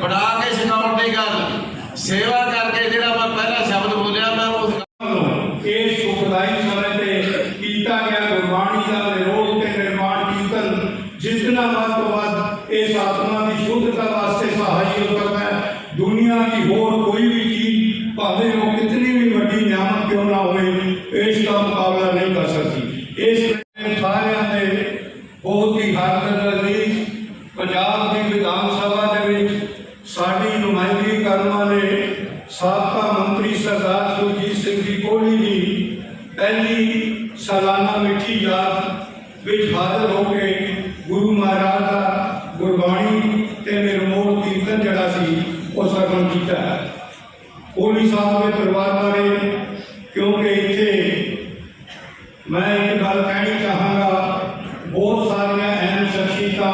ਬਣਾ ਕੇ ਸਿਖਾਉਣ ਦੀ ਗੱਲ ਸੇਵਾ ਕਰਕੇ ਜਿਹੜਾ ਮੈਂ ਪਹਿਲਾ ਸ਼ਬਦ ਬੋਲਿਆ, ਮੈਂ ਉਸ ਇਹ ਸੁਖਦਾਈ ਸਮੇਂ ਤੇ ਕੀਤਾ ਗਿਆ ਗੁਰਬਾਣੀ ਦਾ ਨਿਰੋਧ ਤੇ ਨਿਰਮਾਣ ਕੀਰਤਨ ਜਿਤਨਾ ਵੱਧ ਤੋਂ ਵੱਧ ਇਹ ਆਤਮਾ ਦੀ ਸ਼ੁੱਧਤਾ ਵਾਸਤੇ ਸਹਾਈ ਹੋ ਸਕਦਾ ਹੈ ਦੁਨੀਆ ਦੀ ਹੋਰ ਕੋਈ ਵੀ ਚੀਜ਼ ਭਾਵੇਂ ਉਹ ਕਿਤਨੀ ਵੀ ਵੱਡੀ ਨਿਆਮਤ ਕਿਉਂ ਨਾ ਹੋਵੇ ਇਸ ਦਾ ਮੁਕਾਬਲਾ ਨਹੀਂ ਕਰ ਸਕਦੀ ਇਸ ਲਈ ਸਾਰਿਆਂ ਦੇ ਬਹੁਤ ਹੀ ਹੱਕ ਲਈ ਪੰਜਾਬ ਦੀ ਵਿਧਾਨ ਸਭਾ ਦੇ ਵਿੱਚ ਸਾਡੀ ਨੁਮਾਇੰਦਗੀ ਕਰਨ ਵਾਲੇ ਸਾਬਕਾ ਮੰਤਰੀ ਸਰਦਾਰ ਸੁਰਜੀਤ ਸਿੰਘ ਜੀ ਕੋਹਲੀ ਜੀ ਪਹਿਲੀ ਸਾਲਾਨਾ ਮਿੱਠੀ ਯਾਦ ਵਿੱਚ ਹਾਜ਼ਰ ਹੋ ਕੇ ਗੁਰੂ ਮਹਾਰਾਜ ਦਾ ਗੁਰਬਾਣੀ ਤੇ ਨਿਰਮੋਲ ਕੀਰਤਨ ਜਿਹੜਾ ਸੀ ਉਹ ਸਰਵਣ ਕੀਤਾ ਹੈ ਕੋਹਲੀ ਸਾਹਿਬ ਦੇ ਪਰਿਵਾਰ ਬਾਰੇ ਕਿਉਂਕਿ ਇੱਥੇ ਮੈਂ ਇੱਕ ਗੱਲ ਕਹਿਣੀ ਚਾਹਾਂਗਾ ਬਹੁਤ ਸਾਰੀਆਂ ਅਹਿਮ ਸ਼ਖਸੀਅਤਾਂ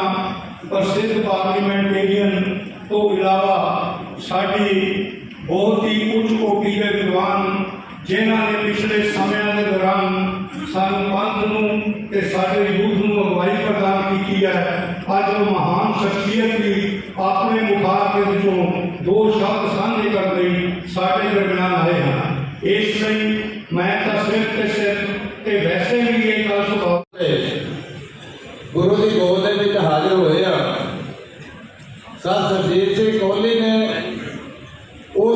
ਪ੍ਰਸਿੱਧ ਪਾਰਲੀਮੈਂਟੇਰੀਅਨ ਤੋਂ ਇਲਾਵਾ ਸਾਡੀ ਬਹੁਤ ਹੀ ਉੱਚ ਕੋਟੀ ਦੇ ਵਿਦਵਾਨ, ਜਿਨ੍ਹਾਂ ਨੇ ਪਿਛਲੇ ਸਮਿਆਂ ਦੇ ਦੌਰਾਨ ਸਾਨੂੰ ਪੰਥ ਨੂੰ ਤੇ ਸਾਡੇ ਯੂਥ ਨੂੰ ਅਗਵਾਈ ਪ੍ਰਦਾਨ ਕੀਤੀ ਹੈ। ਅੱਜ ਉਹ ਮਹਾਨ ਸ਼ਖਸੀਅਤ ਵੀ ਆਪਣੇ ਮੁਖਾਰ ਵਿੱਚੋਂ ਦੋ ਸ਼ਬਦ ਸਾਂਝੇ ਕਰਨ ਲਈ ਸਾਡੇ ਦਰਮਿਆਨ ਆਏ ਹਨ। ਇਸ ਲਈ ਮੈਂ ਤਾਂ ਸਿਰਫ ਤੇ ਸਿਰਫ ਤੇ ਵੈਸੇ ਵੀ ਇਹ ਗੱਲ ਸੁਭਾਅ ਗੁਰੂ ਦੀ ਗੋਦ ਦੇ ਵਿੱਚ ਹਾਜ਼ਰ ਹੋਏ ਆ ਸਤ ਸਰਜੀਤ ਸਿੰਘ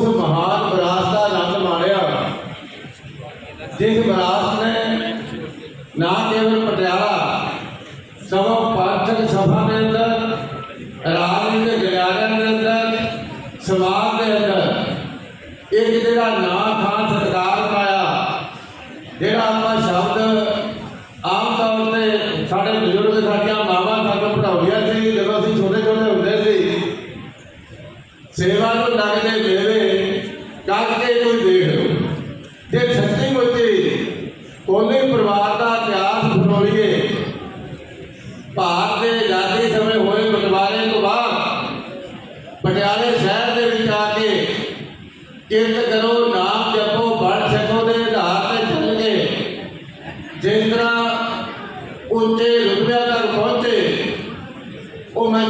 ਉਸ ਮਹਾਨ ਵਿਰਾਸਤ ਦਾ ਆਨੰਦ ਮਾਣਿਆ। ਜਿਸ ਵਿਰਾਸਤ ਨੇ ਨਾ ਕੇਵਲ ਪਟਿਆਲਾ, ਸਗੋਂ ਪੰਥਕ ਸਭਾ ਦੇ ਅੰਦਰ ਰਾਜਨੀਤਿਕ ਗਿਆਰਾਂ ਦੇ ਅੰਦਰ, ਸਮਾਜ ਦੇ ਅੰਦਰ ਇੱਕ ਜਿਹੜਾ ਨਾਂ ਥਾਂ ਸਤਿਕਾਰ ਪਾਇਆ, ਜਿਹੜਾ ਆਪਾਂ ਸ਼ਬਦ ਆਮ ਤੌਰ ਤੇ ਸਾਡੇ ਬਜ਼ੁਰਗ ਸਾਡੀਆਂ ਮਾਵਾਂ ਸਾਨੂੰ ਪੜਾਉਂਦੀਆਂ ਸੀ, ਜਦੋਂ ਅਸੀਂ ਛੋਟੇ ਛੋਟੇ ਹੁੰਦੇ ਸੀ, ਸੇਵਾ ਨੂੰ ਲੱਗਦੇ ਮੇਵੇ ਪਟਿਆਲੇ ਸ਼ਹਿਰ ਦੇ ਵਿੱਚ ਆ ਕੇ ਕਿਰਤ ਕਰੋ ਨਾਮ ਜਪੋ ਬਣ ਛਕੋ ਦੇ ਆਧਾਰ ਤੇ ਚੱਲ ਗਏ। ਜਿਸ ਤਰ੍ਹਾਂ ਉੱਚੇ ਰੁਤਬਿਆਂ ਤੱਕ ਪਹੁੰਚੇ, ਉਹ ਮੈਂ